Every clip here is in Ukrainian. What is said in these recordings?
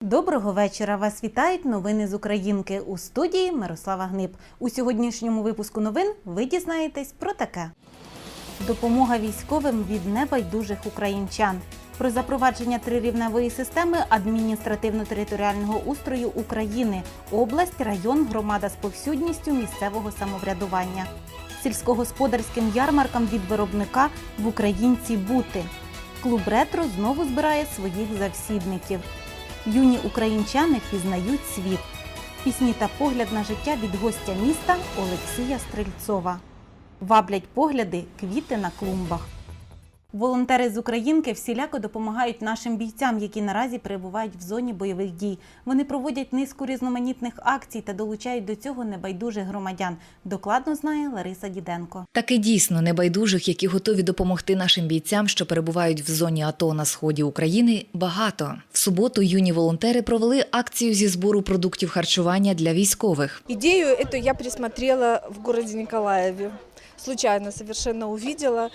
Доброго вечора. Вас вітають новини з Українки у студії Мирослава Гниб. У сьогоднішньому випуску новин ви дізнаєтесь про таке: допомога військовим від небайдужих українчан. Про запровадження трирівневої системи адміністративно-територіального устрою України, область, район, громада з повсюдністю місцевого самоврядування, сільськогосподарським ярмаркам від виробника в Українці бути. Клуб ретро знову збирає своїх завсідників. Юні українчани пізнають світ. Пісні та погляд на життя від гостя міста Олексія Стрельцова. Ваблять погляди квіти на клумбах. Волонтери з Українки всіляко допомагають нашим бійцям, які наразі перебувають в зоні бойових дій. Вони проводять низку різноманітних акцій та долучають до цього небайдужих громадян. Докладно знає Лариса Діденко. Таки дійсно небайдужих, які готові допомогти нашим бійцям, що перебувають в зоні АТО на сході України, багато. В суботу юні волонтери провели акцію зі збору продуктів харчування для військових. Идею эту я присмотрела в городе Николаеве Случайно совершенно увидела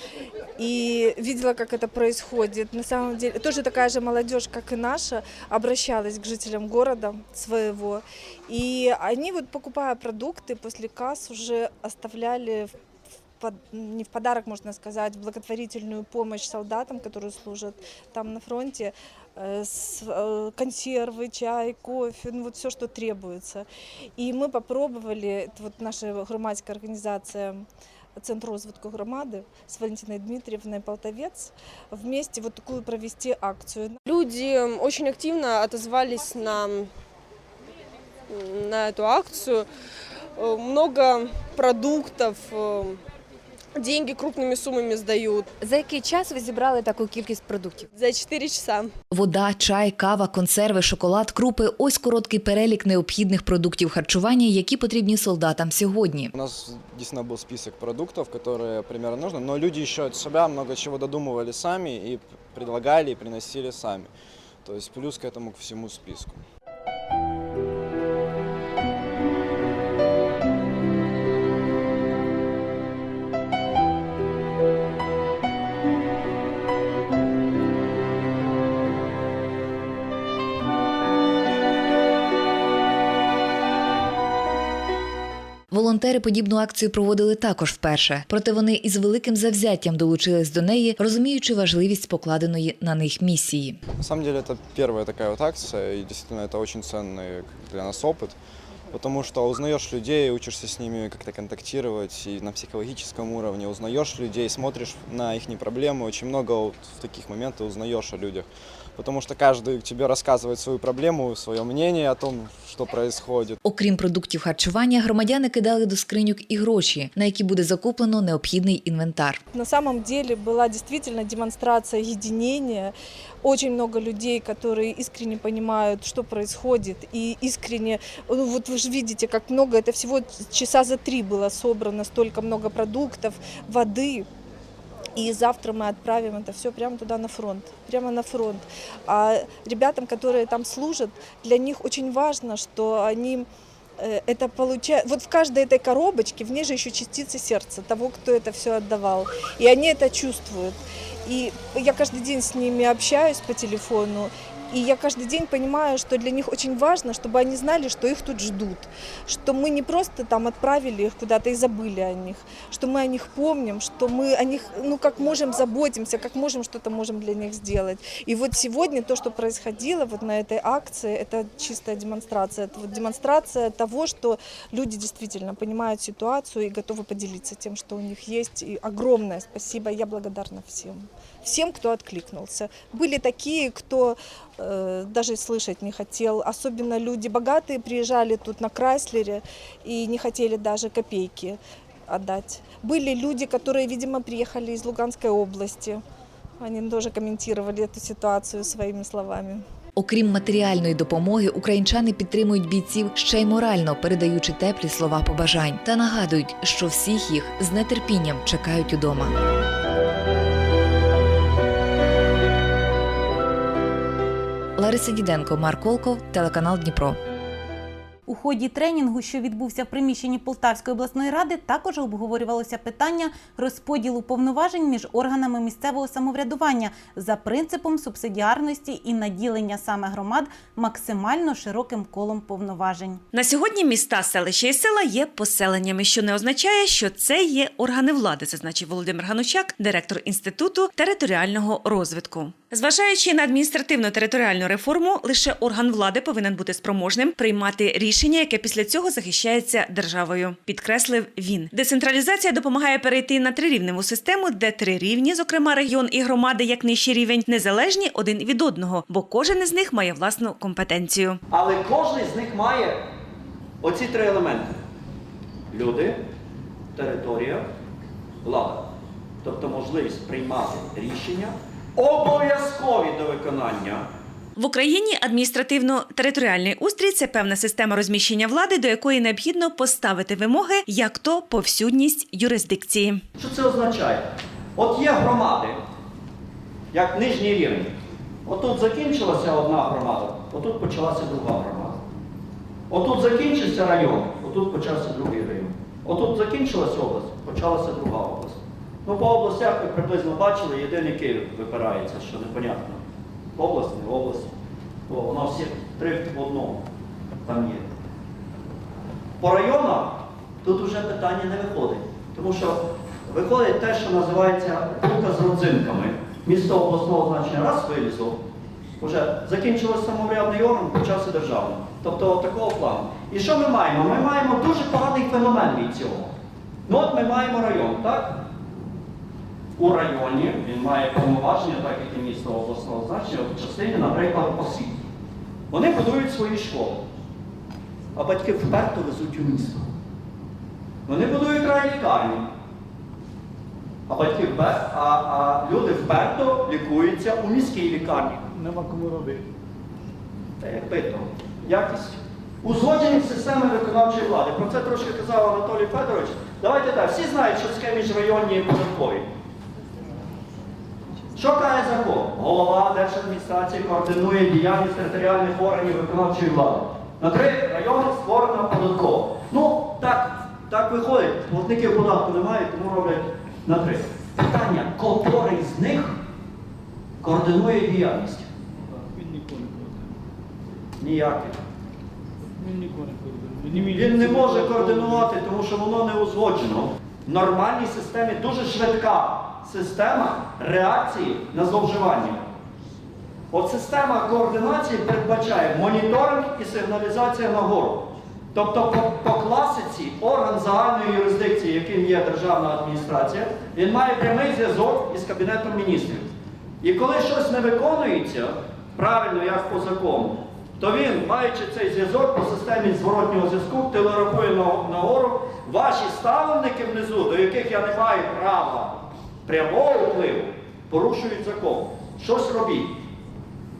и видела, как это происходит. На самом деле, тоже такая же молодежь, как и наша, обращалась к жителям города своего. И они вот покупая продукты после касс уже оставляли в в под- не в подарок, можно сказать, в благотворительную помощь солдатам, которые служат там на фронте, э, с- э, консервы, чай, кофе, ну вот все, что требуется. И мы попробовали, это вот наша громадская организация Центр розвитку громади с Валентиной Дмитриевной Полтовец вместе вот такую провести акцию. Люди очень активно отозвались на, на эту акцию. Э, Много продуктов, э, деньги крупными суммами сдают. За який час ви зібрали таку кількість продуктів? За 4 часа. Вода, чай, кава, консерви, шоколад, крупи ось короткий перелік необхідних продуктів харчування, які потрібні солдатам сьогодні. У нас действительно был список продуктов, которые примерно нужно, но люди еще от себя много чего додумывали сами и предлагали, и приносили сами. То есть плюс к этому к всему списку. Волонтери подібну акцію проводили також вперше, проте вони із великим завзяттям долучились до неї, розуміючи важливість покладеної на них місії. На самом деле это первая такая вот акция, и действительно это очень ценный для нас опыт, потому что узнаешь людей, учишься с ними как-то контактировать и на психологическом уровне, узнаешь людей, смотришь на их проблемы, очень много вот в таких моментах узнаешь о людях, потому что каждый тебе рассказывает свою проблему, свое мнение о том, что происходит. Окрім продуктів харчування, громадяни кидали до скриньок і гроші, на які буде закуплено необхідний інвентар. На самом деле была действительно демонстрация единения. Очень много людей, которые искренне понимают, что происходит, и искренне, ну вот вы же видите, как много, это всего часа за три было собрано, столько много продуктов, воды. И завтра мы отправим это все прямо туда на фронт, прямо на фронт. А ребятам, которые там служат, для них очень важно, что они э, это получают. Вот в каждой этой коробочке, в ней же еще частица сердца того, кто это все отдавал. И они это чувствуют. И я каждый день с ними общаюсь по телефону. И я каждый день понимаю, что для них очень важно, чтобы они знали, что их тут ждут. Что мы не просто там отправили их куда-то и забыли о них. Что мы о них помним, что мы о них, ну, как можем, заботимся, как можем, что-то можем для них сделать. И вот сегодня то, что происходило вот на этой акции, это чистая демонстрация. Это вот демонстрация того, что люди действительно понимают ситуацию и готовы поделиться тем, что у них есть. И огромное спасибо, я благодарна всем. Всем, кто откликнулся. Были такие, кто э, даже слышать не хотел. Особенно люди богатые приезжали тут на Крайслере и не хотели даже копейки отдать. Были люди, которые, видимо, приехали из Луганской области. Они тоже комментировали эту ситуацию своими словами. Окрім матеріальної допомоги, українчани підтримують бійців ще й морально, передаючи теплі слова побажань та нагадують, що всіх їх з нетерпінням чекають удома. Лариса Діденко, Марк Волков, телеканал Дніпро. У ході тренінгу, що відбувся в приміщенні Полтавської обласної ради, також обговорювалося питання розподілу повноважень між органами місцевого самоврядування за принципом субсидіарності і наділення саме громад максимально широким колом повноважень. На сьогодні міста, селища і села є поселеннями, що не означає, що це є органи влади, зазначив Володимир Ганучак, директор інституту територіального розвитку. Зважаючи на адміністративну територіальну реформу, лише орган влади повинен бути спроможним приймати рішення, яке після цього захищається державою. Підкреслив він. Децентралізація допомагає перейти на трирівневу систему, де три рівні, зокрема регіон і громади, як нижчий рівень, незалежні один від одного, бо кожен із них має власну компетенцію. Але кожен з них має оці три елементи: люди, територія, влада. Тобто можливість приймати рішення, обов'язкові до виконання. В Україні адміністративно-територіальний устрій це певна система розміщення влади, до якої необхідно поставити вимоги, як то повсюдність юрисдикції. Що це означає? От є громади, як нижній рівень. Отут закінчилася одна громада, отут почалася друга громада. Отут закінчився район, отут почався другий район. Отут закінчилася область, почалася друга область. Ну, по областях ви приблизно бачили, єдиний Київ випирається, що непонятно. Область, не область. Бо воно всі три в одному там є. По районах тут вже питання не виходить. Тому що виходить те, що називається булка з родзинками. Місто обласного значення раз вилізло, вже закінчилось самоврядний орган, почався державний. Тобто такого плану. І що ми маємо? Ми маємо дуже поганий феномен від цього. Ну от ми маємо район, так? У районі він має повноваження, так як і місто обласного значення, в частині, наприклад, освіти. Вони будують свої школи, а батьки вперто везуть у місто. Вони будують райлікарні, а батьки впер- а, а люди вперто лікуються у міській лікарні. Нема кому робити. Та якби то. Якість. Узгодженість системи виконавчої влади. Про це трошки казав Анатолій Федорович. Давайте так, всі знають, що таке міжрайонні і податкові. Що каже закон? Голова держадміністрації координує діяльність територіальних органів виконавчої влади. На три райони створено податково. Ну, так, так виходить. Платників податку немає, тому роблять на три. Питання, котрий з них координує діяльність? Він ніколи не координує. Ніякий. Він ніколи не координує. Він не може координувати, тому що воно не узгоджено. В нормальній системі дуже швидка система реакції на зловживання. От система координації передбачає моніторинг і сигналізація нагору. Тобто по, по класиці орган загальної юрисдикції, яким є державна адміністрація, він має прямий зв'язок із Кабінетом міністрів. І коли щось не виконується правильно, як по закону, то він, маючи цей зв'язок по системі зворотнього зв'язку, телерахує нагору ваші ставленники внизу, до яких я не маю права прямого впливу, порушують закон. Щось робіть.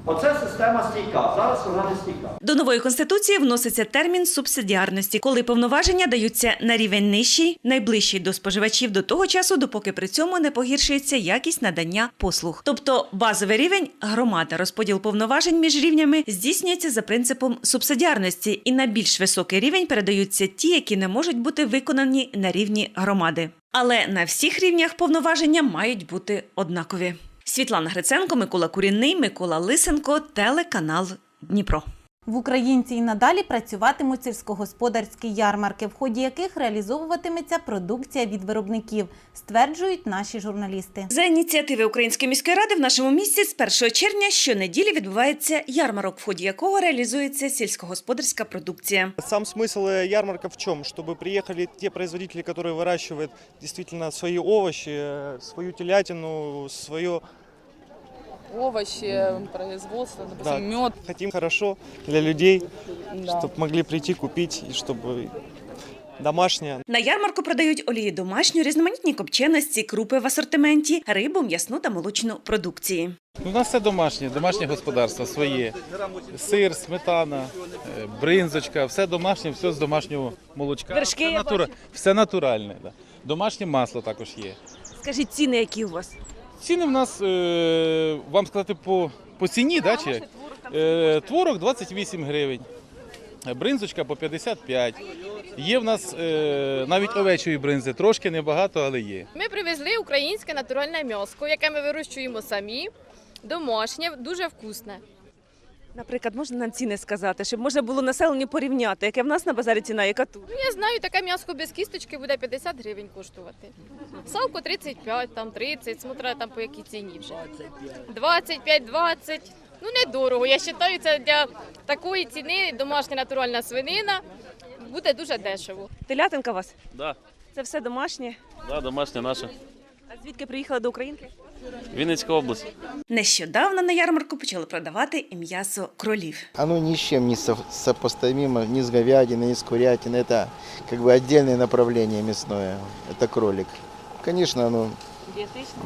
Оце система стійка. Зараз вона не стійка. До нової конституції вноситься термін субсидіарності, коли повноваження даються на рівень нижчий, найближчий до споживачів до того часу, допоки при цьому не погіршується якість надання послуг. Тобто базовий рівень громада, розподіл повноважень між рівнями здійснюється за принципом субсидіарності, і на більш високий рівень передаються ті, які не можуть бути виконані на рівні громади. Але на всіх рівнях повноваження мають бути однакові. Світлана Гриценко, Микола Курінний, Микола Лисенко, телеканал Дніпро. В Українці і надалі працюватимуть сільськогосподарські ярмарки, в ході яких реалізовуватиметься продукція від виробників, стверджують наші журналісти. За ініціативи Української міської ради в нашому місті з 1 червня щонеділі відбувається ярмарок, в ході якого реалізується сільськогосподарська продукція. Сам смысл э, ярмарка в чем? Чтобы приехали те производители, которые выращивают действительно свои овощи, э, свою телятину, свое... овощи, производство, допустим, мед. Хотим хорошо для людей, Да. чтобы могли прийти купить, и чтобы домашнее. На ярмарку продають олії домашню, різноманітні копченості, крупи в асортименті, рибу, м'ясну та молочну продукції. У нас все домашнє, домашнє господарство своє. Сир, сметана, е, бринзочка, все домашнє, все з домашнього молочка. Вершки все, я все натуральне. Да. Домашнє масло також є. Скажіть ціни, які у вас? Ціни в нас, е, вам сказати, по, по ціні, да, чи? Е, Творог 28 гривень, бринзочка по 55. Є в нас е, навіть овечої бринзи, трошки небагато, але є. Ми привезли українське натуральне м'ясо, яке ми вирощуємо самі, домашнє, дуже вкусне. Наприклад, можна нам ціни сказати, щоб можна було населенню порівняти, яке в нас на базарі ціна, яка тут. Ну, я знаю, таке м'яско без кісточки буде 50 гривень коштувати. Салко 35, там 30, смотря там по якій ціні вже. 25, 20. Ну, недорого. Я вважаю, це для такої ціни домашня натуральна свинина буде дуже дешево. Телятинка у вас? Да, Це все домашнє. да, домашня наша. А звідки приїхали до Українки? Вінницька область. Нещодавно на ярмарку почали продавати і м'ясо кролів. Оно ни с чем не со- сопоставимо, ни с говядиной, ни с курятиной. Это как бы отдельное направление мясное. Это кролик. Конечно, оно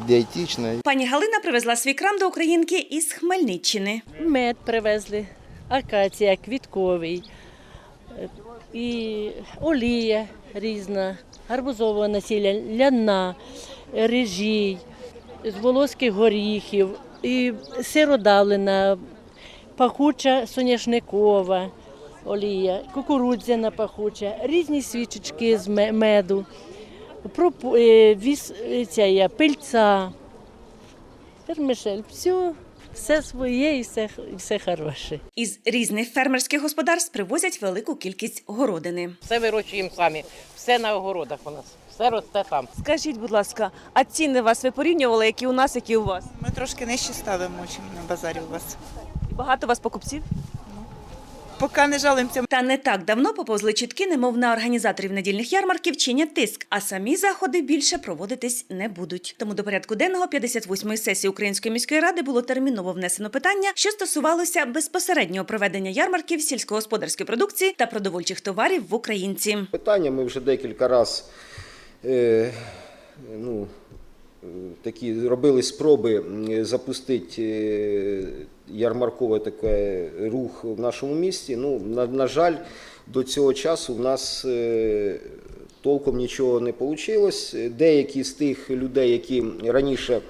диетичное. Пані Галина привезла свій крам до Українки із Хмельниччини. Мед привезли, акація, квітковий, е, і олія різна, гарбузового насілля, ляна, рижій, з волоських горіхів, і сиродавлена, пахуча соняшникова олія, кукурудзяна пахуча, різні свічечки з меду, е, е, ця пильця. Мишель, все, все своє і все, і все хороше. Із різних фермерських господарств привозять велику кількість городини. Все вирощуємо самі, все на огородах у нас, все росте там. Скажіть, будь ласка, а ціни вас ви порівнювали, які у нас, які у вас? Ми трошки нижче ставимо, ніж на базарі у вас. Багато у вас покупців? Поки не жалимося. Та не так давно поповзли чітки, немов на організаторів недільних ярмарків чинять тиск, а самі заходи більше проводитись не будуть. Тому до порядку денного 58-ї сесії Української міської ради було терміново внесено питання, що стосувалося безпосереднього проведення ярмарків сільськогосподарської продукції та продовольчих товарів в Українці. Питання ми вже декілька разів ну, е, такі робили спроби запустити е, ярмарковий такий рух в нашому місті. Ну, на, на жаль, до цього часу в нас е, толком нічого не вийшло. Деякі з тих людей, які раніше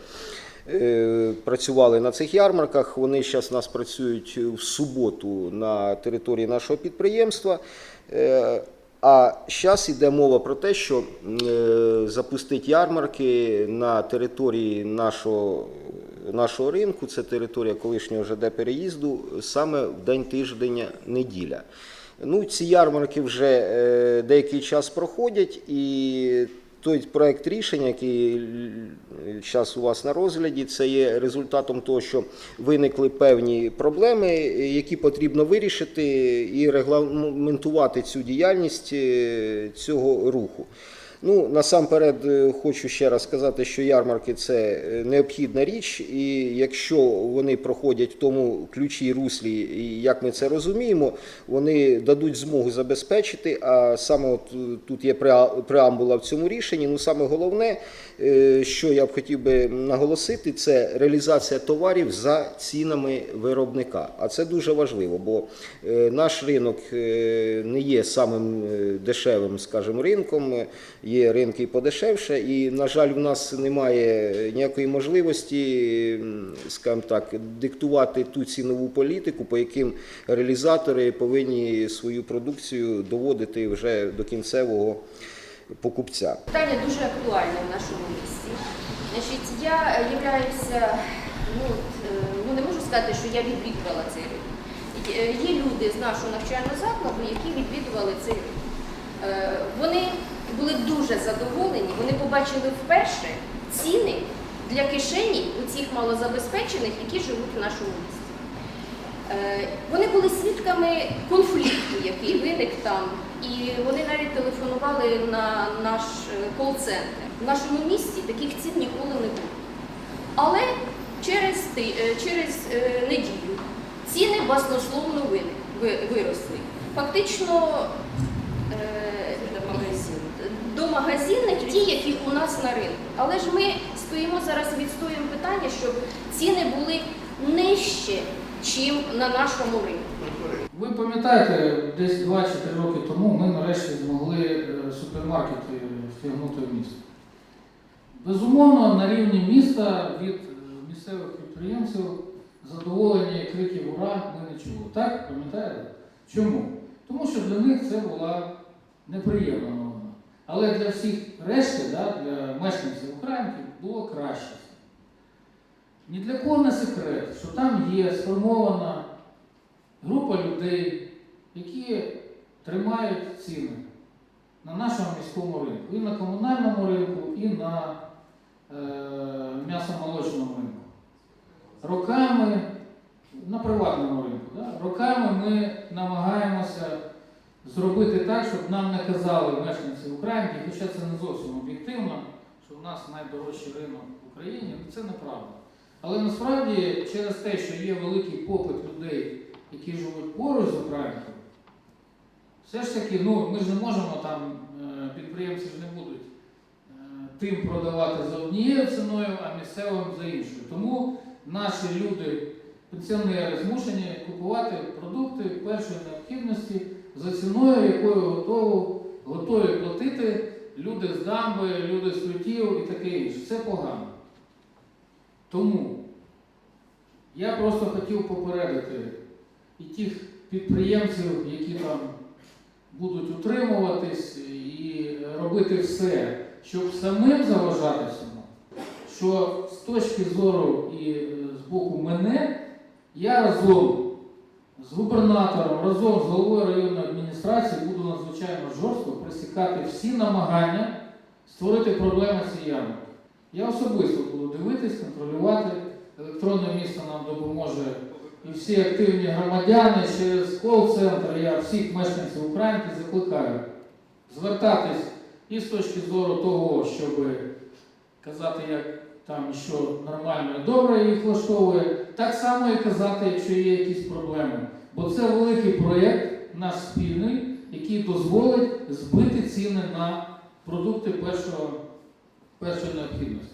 працювали на цих ярмарках, вони зараз у нас працюють в суботу на території нашого підприємства. А зараз йде мова про те, що е, запустити ярмарки на території нашого, нашого ринку, це територія колишнього ЖД переїзду, саме в день тиждення неділя. Ну, ці ярмарки вже е, деякий час проходять, і той проект рішення, який зараз у вас на розгляді, це є результатом того, що виникли певні проблеми, е, які потрібно вирішити і регламентувати цю діяльність е, цього руху. Ну, насамперед е, хочу ще раз сказати, що ярмарки це е, необхідна річ, і якщо вони проходять в тому ключі і руслі, як ми це розуміємо, вони дадуть змогу забезпечити. А саме от е, тут є преа- преамбула в цьому рішенні. Ну саме головне, що я б хотів би наголосити, це реалізація товарів за цінами виробника. А це дуже важливо, бо е, наш ринок е, не є самим е, дешевим, скажімо, ринком. Є ринки подешевше, і, на жаль, в нас немає ніякої можливості, скажімо так, диктувати ту цінову політику, по яким реалізатори повинні свою продукцію доводити вже до кінцевого покупця. Питання дуже актуальне в нашому місті. Значить, я являюся, ну, е, ну не можу сказати, що я відвідувала цей ринок. Є- Є люди з нашого навчального закладу, які відвідували цей ринок. Е, Вони були дуже задоволені, вони побачили вперше ціни для кишені у цих малозабезпечених, які живуть в нашому місті. Е, Вони були свідками конфлікту, який виник там, і вони навіть телефонували на наш е, кол-центр. В нашому місті таких цін ніколи не було. Але через, е, через е, неділю ціни баснословно виросли. Фактично до магазинних, ті, які у нас на ринку. Але ж ми стоїмо зараз, відстоюємо питання, щоб ціни були нижче, чим на нашому ринку. Ви пам'ятаєте, десь 2 чи 3 роки тому ми нарешті змогли е, супермаркети втягнути в місто. Безумовно, на рівні міста від е, місцевих підприємців задоволення і криків ура ми не чули. Так, пам'ятаєте? Чому? Тому що для них це була неприємна новина. Але для всіх решти, да, для мешканців Українки, було краще. Ні для кого не секрет, що там є сформована група людей, які тримають ціни на нашому міському ринку, і на комунальному ринку, і на е, м'ясомолочному ринку. Роками, на приватному ринку, да? роками ми намагаємося зробити так, щоб нам не казали мешканці України, хоча це не зовсім об'єктивно, що в нас найдорожчий ринок в Україні, ну, це неправда. Але насправді через те, що є великий попит людей, які живуть поруч з Українкою, все ж таки, ну, ми ж не можемо там, е, підприємці ж не будуть е, тим продавати за однією ціною, а місцевим за іншою. Тому наші люди, пенсіонери, змушені купувати продукти першої необхідності за ціною, якою готові, готові платити люди з дамби, люди з крутів і таке інше. Це погано. Тому я просто хотів попередити і тих підприємців, які там будуть утримуватись і робити все, щоб самим заважати цьому, що з точки зору і е, з боку мене, я разом з губернатором, разом з головою районної адміністрації буду надзвичайно жорстко пресікати всі намагання створити проблеми цієї ярмарки. Я особисто буду дивитись, контролювати. Електронне місто нам допоможе і всі активні громадяни через кол-центр. Я всіх мешканців України закликаю звертатись і з точки зору того, щоб казати, як там що нормально і добре їх влаштовує, так само і казати, якщо є якісь проблеми. Бо це великий проєкт, наш спільний, який дозволить збити ціни на продукти першого, першої необхідності.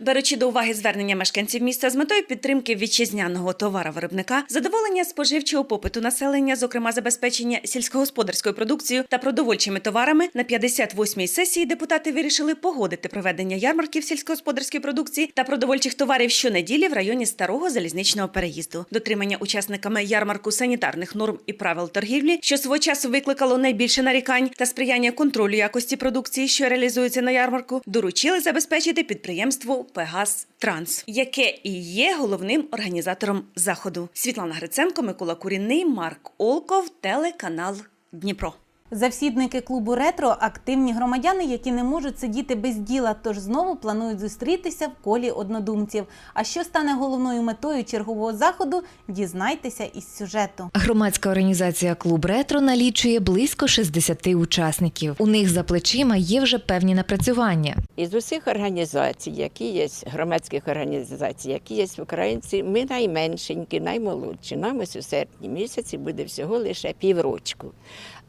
Беручи до уваги звернення мешканців міста з метою підтримки вітчизняного товаровиробника, задоволення споживчого попиту населення, зокрема забезпечення сільськогосподарською продукцією та продовольчими товарами, на 58-й сесії депутати вирішили погодити проведення ярмарків сільськогосподарської продукції та продовольчих товарів щонеділі в районі старого залізничного переїзду. Дотримання учасниками ярмарку санітарних норм і правил торгівлі, що свого часу викликало найбільше нарікань та сприяння контролю якості продукції, що реалізується на ярмарку, доручили забезпечити підприємству Пегас Транс, яке і є головним організатором заходу. Світлана Гриценко, Микола Куріний, Марк Олков, телеканал Дніпро. Завсідники клубу ретро активні громадяни, які не можуть сидіти без діла, тож знову планують зустрітися в колі однодумців. А що стане головною метою чергового заходу? Дізнайтеся із сюжету. Громадська організація Клуб Ретро налічує близько 60 учасників. У них за плечима є вже певні напрацювання. Із усіх організацій, які є, громадських організацій, які є в Українці, ми найменшенькі, наймолодші. Нам ось у серпні місяці буде всього лише піврочку.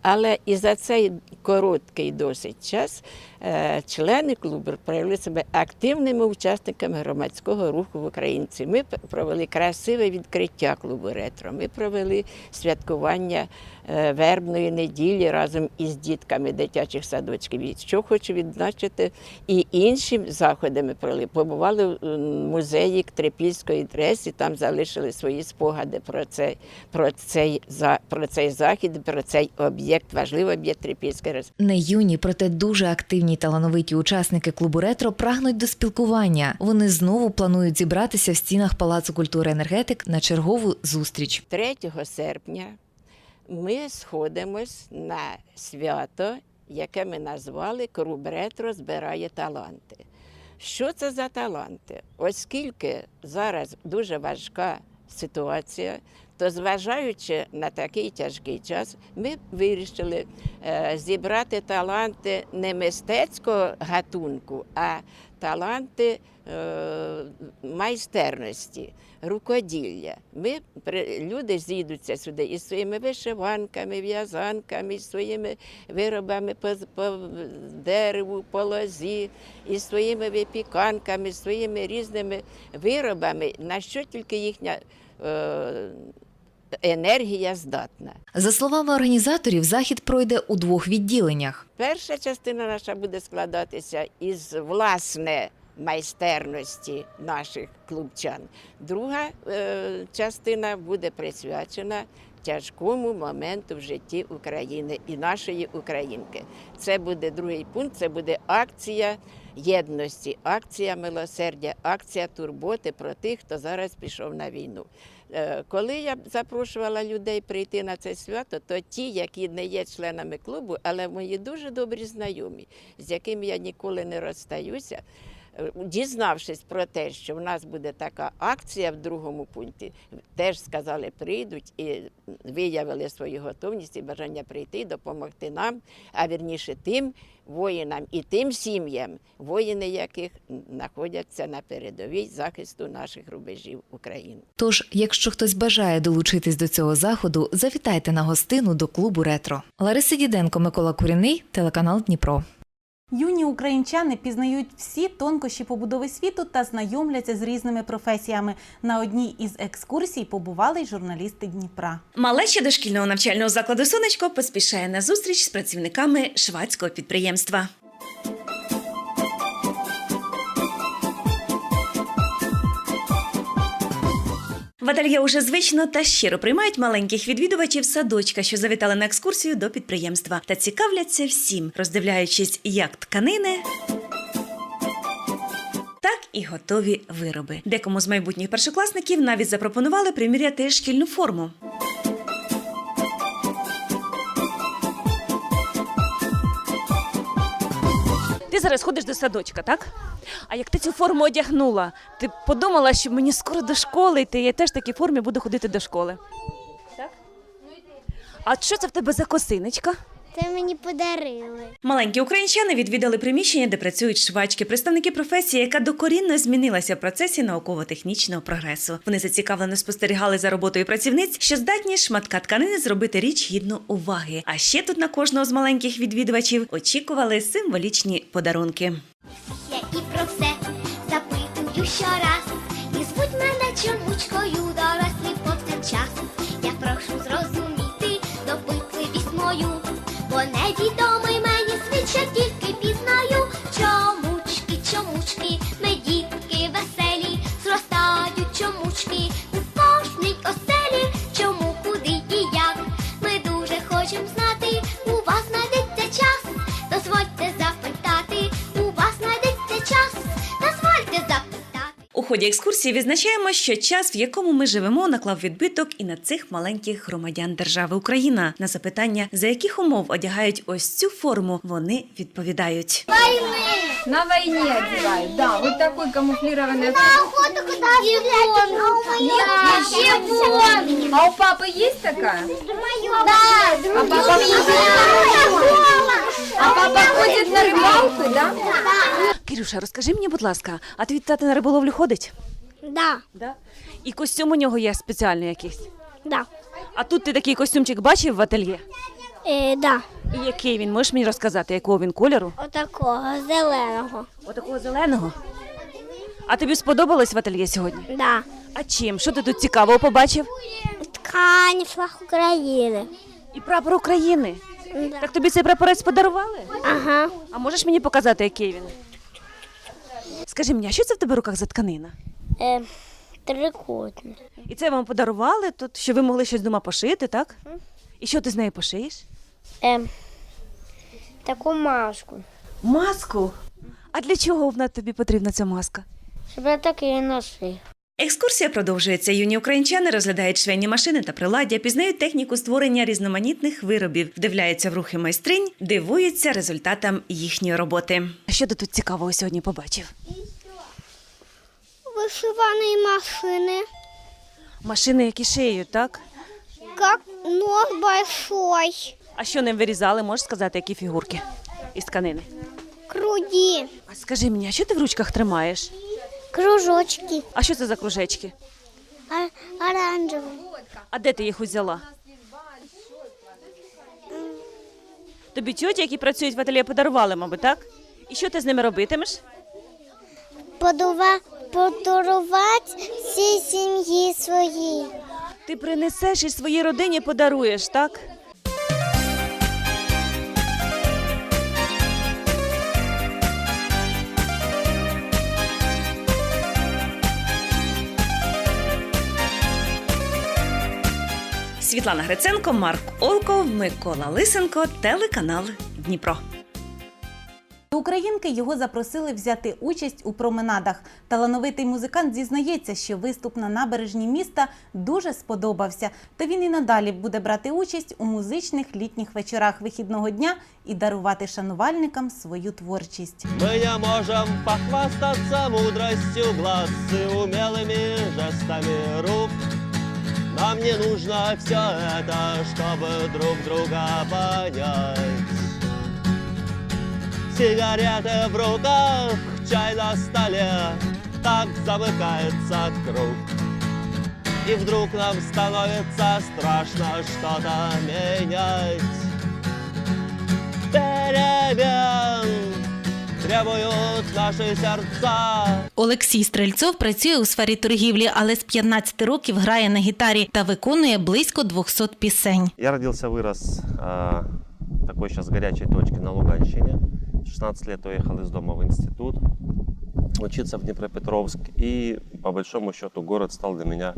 Але і за цей короткий досить час е, члени клубу проявили себе активними учасниками громадського руху в Українці. Ми провели красиве відкриття клубу ретро. Ми провели святкування вербної неділі разом із дітками дитячих садочків. І що хочу відзначити, і інші заходи ми. Побували в музеї Трипільської тресі, там залишили свої спогади про цей, про цей, про цей захід, про цей об'єкт, важливий об'єкт Трипільської трес. Не юні, проте дуже активні талановиті учасники клубу ретро прагнуть до спілкування. Вони знову планують зібратися в стінах Палацу культури енергетик на чергову зустріч. 3 серпня ми сходимось на свято, яке ми назвали Клуб ретро збирає таланти. Що це за таланти? Оскільки зараз дуже важка ситуація, то зважаючи на такий тяжкий час, ми вирішили е, зібрати таланти не мистецького гатунку, а таланти е, майстерності, рукоділля. Ми, люди зійдуться сюди із своїми вишиванками, в'язанками, із своїми виробами по, по дереву, по лозі, із своїми випіканками, своїми різними виробами, на що тільки їхня е, енергія здатна. За словами організаторів, захід пройде у двох відділеннях. Перша частина наша буде складатися із власне майстерності наших клубчан. Друга е, частина буде присвячена тяжкому моменту в житті України і нашої українки. Це буде другий пункт, це буде акція єдності, акція милосердя, акція турботи про тих, хто зараз пішов на війну. Е, Коли я запрошувала людей прийти на це свято, то ті, які не є членами клубу, але мої дуже добрі знайомі, з якими я ніколи не розстаюся. Е, Дізнавшись про те, що в нас буде така акція в другому пункті, теж сказали, прийдуть і виявили свою готовність і бажання прийти допомогти нам, а вірніше тим воїнам і тим сім'ям, воїни яких знаходяться на передовій захисту наших рубежів України. Тож, якщо хтось бажає долучитись до цього заходу, завітайте на гостину до клубу Ретро. Лариса Діденко, Микола Куріний, телеканал Дніпро. Юні українчани пізнають всі тонкощі побудови світу та знайомляться з різними професіями. На одній із екскурсій побували й журналісти Дніпра. Малеча дошкільного навчального закладу Сонечко поспішає на зустріч з працівниками швадського підприємства. В ательє уже звично та щиро приймають маленьких відвідувачів садочка, що завітали на екскурсію до підприємства, та цікавляться всім, роздивляючись як тканини. І готові вироби. Декому з майбутніх першокласників навіть запропонували приміряти шкільну форму. Ти зараз ходиш до садочка, так? А як ти цю форму одягнула, ти подумала, що мені скоро до школи йти, я теж в такій формі буду ходити до школи. Так? А що це в тебе за косиночка? Це мені подарили. Маленькі українчани відвідали приміщення, де працюють швачки, представники професії, яка докорінно змінилася в процесі науково-технічного прогресу. Вони зацікавлено спостерігали за роботою працівниць, що здатні шматка тканини зробити річ гідну уваги. А ще тут на кожного з маленьких відвідувачів очікували символічні подарунки. Я і про все запитую щораз. І звуть мене чомучкою, дорослі повсякчас. Я прошу зрозуміти бо ході екскурсії відзначаємо, що час, в якому ми живемо, наклав відбиток і на цих маленьких громадян держави Україна. На запитання, за яких умов одягають ось цю форму, вони відповідають. На войне одевают, да, вот такой камуфлированный. охоту Нет, А у папы есть такая? Да, А папа, а папа ходит на рыбалку, да? Кирюша, розкажи мені, будь ласка, а твій тато на риболовлю ходить? Да, Да? І костюм у нього є спеціальний якийсь. да, А тут ти такий костюмчик бачив в ательє? е, да. І який він? Можеш мені розказати, якого він кольору? Отакого зеленого. Отакого зеленого. А тобі сподобалось в ательє сьогодні? Да. А чим? Що ти тут цікавого побачив? Ткань, флаг України. І прапор України. Так тобі цей прапорець подарували? Ага. А можеш мені показати, який він? Скажи мені, а що це в тебе в руках за тканина? Е, трикутний. І це вам подарували тут, що ви могли щось дома пошити, так? І що ти з нею пошиєш? Е, таку маску. Маску. А для чого вона тобі потрібна ця маска? Щоб я так і носив. Екскурсія продовжується. Юні українчани розглядають швейні машини та приладдя, пізнають техніку створення різноманітних виробів, вдивляються в рухи майстринь, дивуються результатам їхньої роботи. А що ти тут цікавого сьогодні побачив? Вишивані машини. Машини, які шиють, так? Как нос большой. А що ним вирізали, можеш сказати, які фігурки із тканини? Круги. А скажи мені, а що ти в ручках тримаєш? Кружочки. А що це за кружечки? А- оранжевий. А де ти їх узяла? Тобі тьоті, які працюють в ательє, подарували, мабуть, так? І що ти з ними робитимеш? Подува... Подарувати всій сім'ї своїй. Ти принесеш і своїй родині подаруєш, так? Світлана Гриценко, Марк Олков, Микола Лисенко, телеканал Дніпро. До Українки його запросили взяти участь у променадах. Талановитий музикант зізнається, що виступ на набережні міста дуже сподобався. Та він і надалі буде брати участь у музичних літніх вечорах вихідного дня і дарувати шанувальникам свою творчість. Мы не можем похвастаться мудростью глаз и умелыми жестами рук. Нам не нужно все это, чтобы друг друга понять. Сигареты в руках, чай на столе, так замыкается круг. И вдруг нам становится страшно что-то менять. Перемен требуют наши сердца. Олексій Стрельцов працює у сфері торгівлі, але з 15 років грає на гітарі та виконує близько 200 пісень. Я родился, вырос а, в такой сейчас горячей точке на Луганщине. В 16 лет уехал из дома в институт, учиться в Днепропетровск. И по большому счету город стал для меня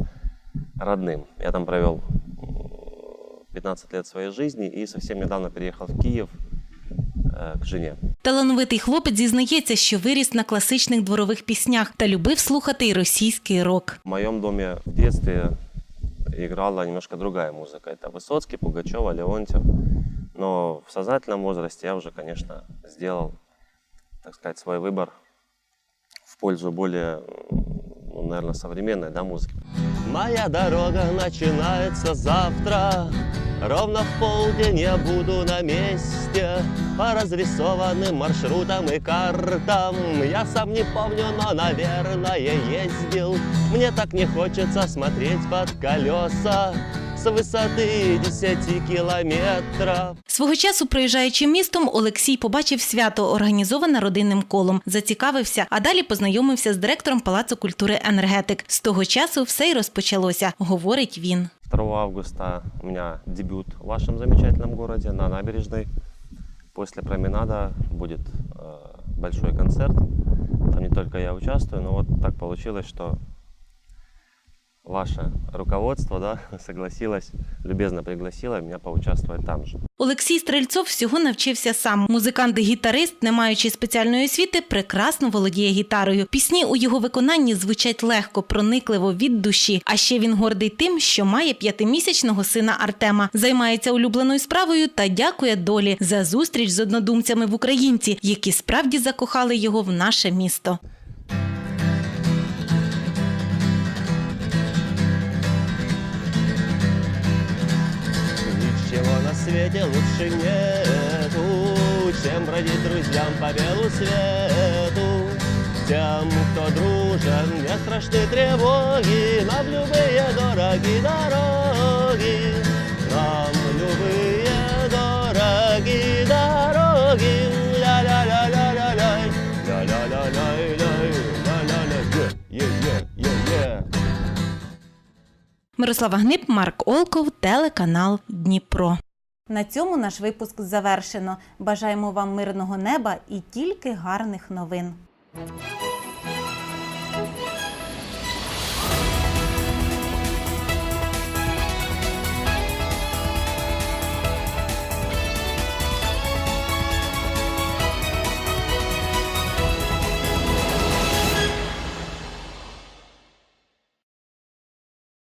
родным. Я там провел м, 15 лет своей жизни и совсем недавно переехал в Киев э, к жене. Талановитий хлопець зізнається, що виріс на класичних дворових піснях та любив слухати й російський рок. В моем доме в детстве играла немножко другая музыка. Это Высоцкий, Пугачева, Леонтьев. Но в сознательном возрасте я уже, конечно, сделал, так сказать, свой выбор в пользу более, ну, наверное, современной да, музыки. Моя дорога начинается завтра. Ровно в полдень я буду на месте По разрисованным маршрутам и картам Я сам не помню, но, наверное, ездил Мне так не хочется смотреть под колеса С высоты 10 километров Свого часу, проїжджаючи містом, Олексій побачив свято, організоване родинним колом, зацікавився, а далі познайомився з директором Палацу культури енергетик. З того часу все й розпочалося, говорить він. 2 августа у меня дебют в вашем замечательном городе на набережной. После променада будет э, большой концерт. Там не только я участвую, но вот так получилось, что ваше руководство да, согласилось, любезно пригласило меня поучаствовать там же. Олексій Стрельцов всього навчився сам. Музикант і гітарист, не маючи спеціальної освіти, прекрасно володіє гітарою. Пісні у його виконанні звучать легко, проникливо від душі. А ще він гордий тим, що має п'ятимісячного сина Артема, займається улюбленою справою та дякує долі за зустріч з однодумцями в Українці, які справді закохали його в наше місто. на свете лучше нету, чем бродить друзьям по белу свету. Тем, кто дружен, не страшны тревоги, нам любые дороги дороги. Нам любые дороги дороги. Ля-ля-ля-ля-ля-ля, ля-ля-ля-ля-ля, ля-ля-ля, е-е-е-е. Мирослава Гнип, Марк Олков, телеканал Дніпро. На цьому наш випуск завершено. Бажаємо вам мирного неба і тільки гарних новин.